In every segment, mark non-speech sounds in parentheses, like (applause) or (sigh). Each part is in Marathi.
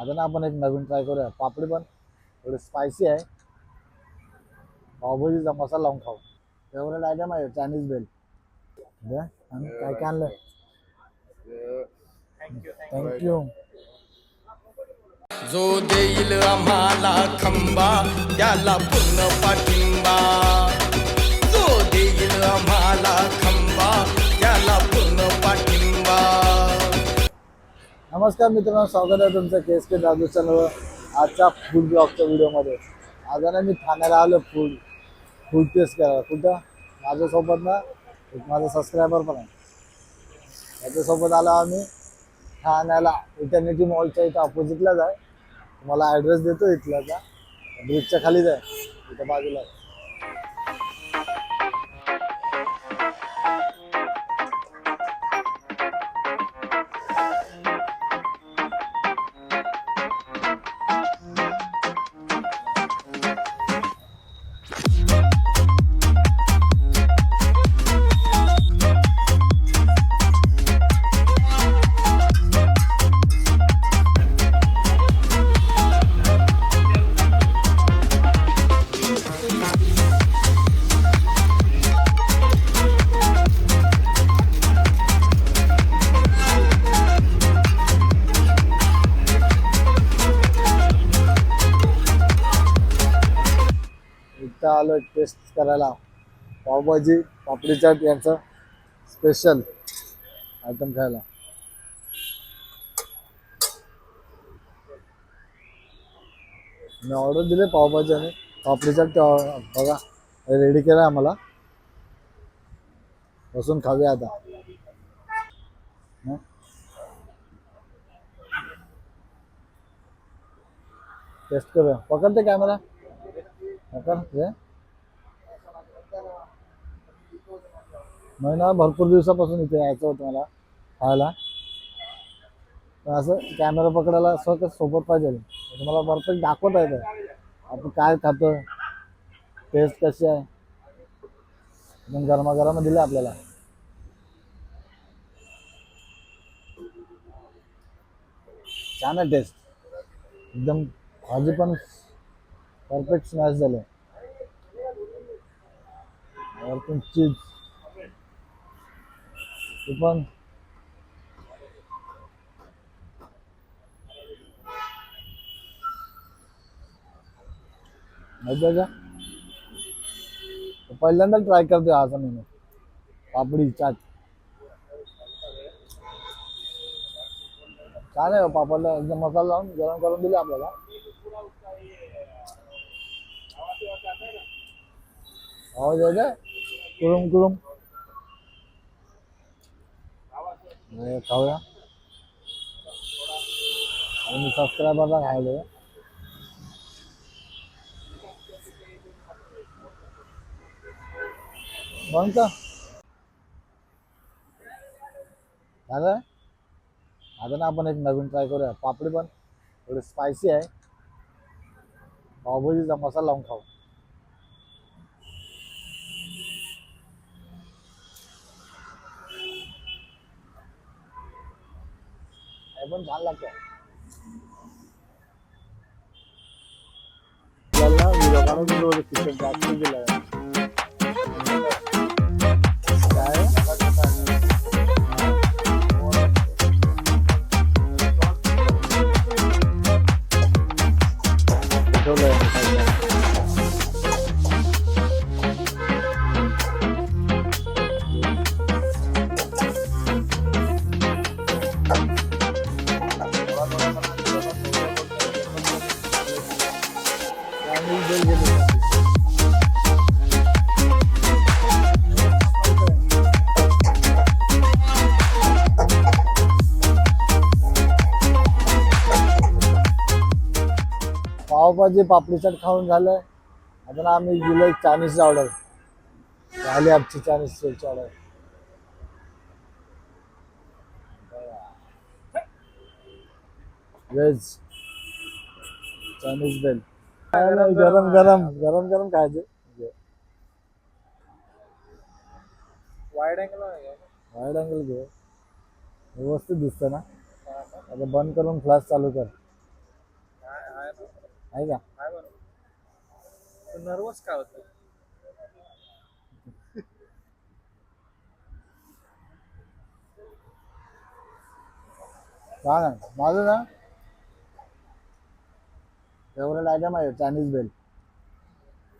आता ना आपण एक नवीन ट्राय करूया. पापडी पण थोडी स्पायसी आहे. पावभाजीचा मसाला लावून खाऊ. फेवरेट आयटम आहे चायनीज बेल द्या. आणि काय काय आणलं थँक्यू जो देईल आम्हाला खंबा त्याला पूर्ण पाठिंबा. जो देईल आम्हाला नमस्कार मित्रांनो स्वागत आहे तुमचं के एस के दादू चॅनलवर. आजच्या फूड ब्लॉगच्या व्हिडिओमध्ये. आज ना मी ठाण्याला आलो फूड फूड टेस्ट करायला. कुठं? माझ्यासोबत ना एक माझा सबस्क्रायबर पण आहे. त्याच्यासोबत आलो आम्ही. ठाण्याला इटर्निटी मॉलच्या इथं अपोजिटलाच आहे. तुम्हाला ॲड्रेस देतो इथल्याचा. ब्रिजच्या खालीच आहे. इथं बाजूला आहे. आलो टेस्ट करायला. पावभाजी पापडी चाट यांचं स्पेशल आयटम खायला. मी ऑर्डर दिले पावभाजी आणि पापडी चाट बघा रेडी केला आम्हाला. बसून खाऊया आता. टेस्ट करूया. पकडते कॅमेरा पकड नाही ना भरपूर दिवसापासून इथे यायचं होतं मला खायला. पण असं कॅमेरा पकडायला सगळं सोबत पाहिजे. म्हणजे मला परफेक्ट दाखवता येतं आपण काय खातो टेस्ट कशी आहे. एकदम गरमागरम दिलं आपल्याला. छान आहे टेस्ट एकदम भाजी पण परफेक्ट स्मॅश झाले. चीज ते पण माहिती आहे पहिल्यांदा ट्राय करते आज मी पापडी चाट। छान आहे हो, पापडला एकदम मसाला लावून गरम करून दिले आपल्याला आवाज येत आहे कुरुम कुरुम हे म्हणजे खाऊया. आणि सबस्क्रायबरला खायला दे. का झालं? आता ना आपण एक नवीन ट्राय करूया. पापडी पण थोडी स्पायसी आहे. पावभाजीचा मसाला लावून खाऊ. हे पण छान लागतं पावभाजी पापडी चाट खाऊन झालं आता ना आम्ही दिलं चायनीज ऑर्डर झाली आमची चायनीज ची ऑर्डर व्हेज चायनीज बेल. गरम गरम गरम गरम खायचे. वाईड अँगल वाईड अँगल घे. व्यवस्थित दिसतं ना. आता बंद करून फ्लॅश चालू कर. आहे का? काय नर्वस का होतो? काय नाही. माझं ना फेवरेट आयटम आहे चायनीज बेल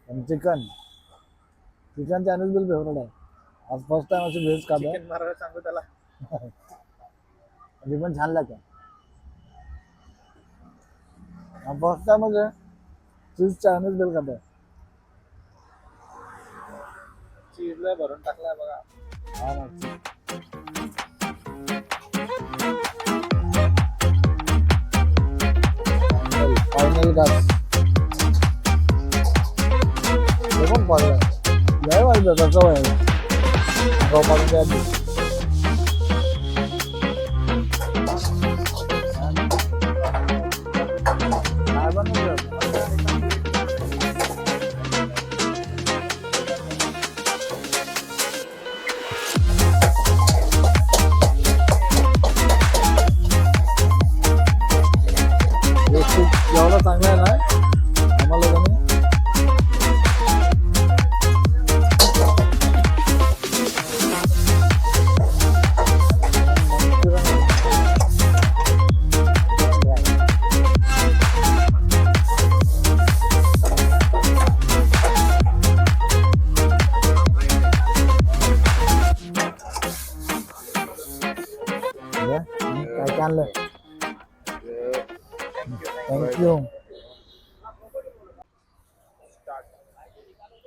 आणि chicken chicken Chinese bhel favourite आहे. आज फर्स्ट टाइम अशी व्हेज खातो सांगू त्याला. (laughs) ती पण छान लागते. फर्स्ट टाइम म्हणजे चीज चायनीज बेल खातो चीजला भरून टाकलाय बघा हा ना फायनल घास हे पण पाडलं लय वाजलं त्याचं वय पाडून काय काय आणलं थँक्यू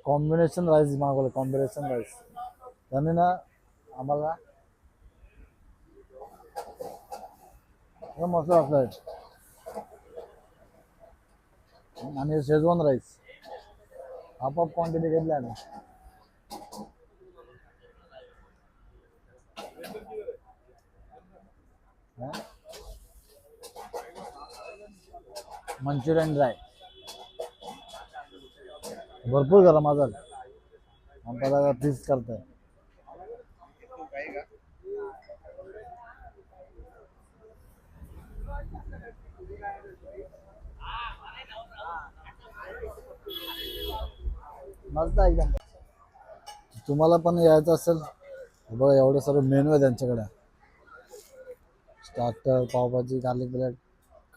कॉम्बिनेशन राईस मागवलं कॉम्बिनेशन राईस त्याने ना आम्हाला हे मस्त वाटलं आणि Schezwan rice half half quantity घेतल्या ना मंचुरियन ड्राय. भरपूर करा माझा. आमचा पीस करताय. मस्त एकदम. तुम्हाला पण यायचं असेल बघा एवढं सर्व मेनू आहे त्यांच्याकडे. स्टार्टर पावभाजी गार्लिक ब्रेड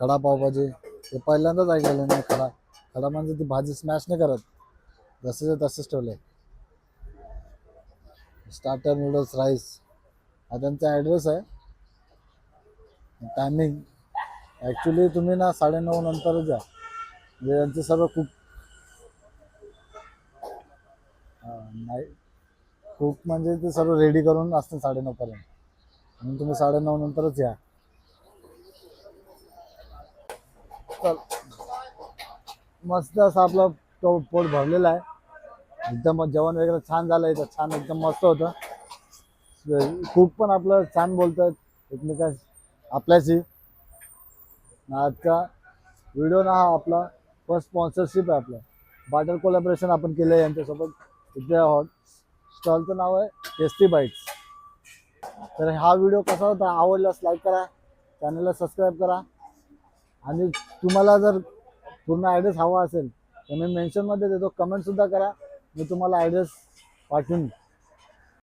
खडा पावभाजी हे पहिल्यांदाच ऐकलेलं नाही खडा. खडा म्हणजे ती भाजी स्मॅश नाही करत. जसेच तसेच ठेवले. स्टार्टर नूडल्स राईस हा त्यांचा ॲड्रेस आहे. टायमिंग ॲक्च्युली तुम्ही ना साडेनऊ नंतरच जा. म्हणजे यांचे सर्व कुक नाही. कुक म्हणजे ते सर्व रेडी करून असतं साडेनऊपर्यंत. म्हणून तुम्ही साडेनऊ नंतरच या. चल. मस्त असं आपला तो पोट भरलेला आहे. एकदम जेवण वगैरे छान झालं इथं छान एकदम मस्त होतं. कुक पण आपलं छान बोलतात एकमेका आपल्याशी. आजचा व्हिडिओ ना हा आपला फर्स्ट स्पॉन्सरशिप आहे आपलं. बाटर कोलॅबरेशन आपण केलं आहे यांच्यासोबत. इथे हॉट स्टॉलचं नाव आहे टेस्टी बाईट्स तर हा व्हिडिओ कसा होता आवडल्यास लाईक करा चॅनलला सबस्क्राईब करा. आणि तुम्हाला जर पूर्ण ॲड्रेस हवा असेल तर मी मेन्शनमध्ये देतो कमेंटसुद्धा करा. मी तुम्हाला ॲड्रेस पाठवून.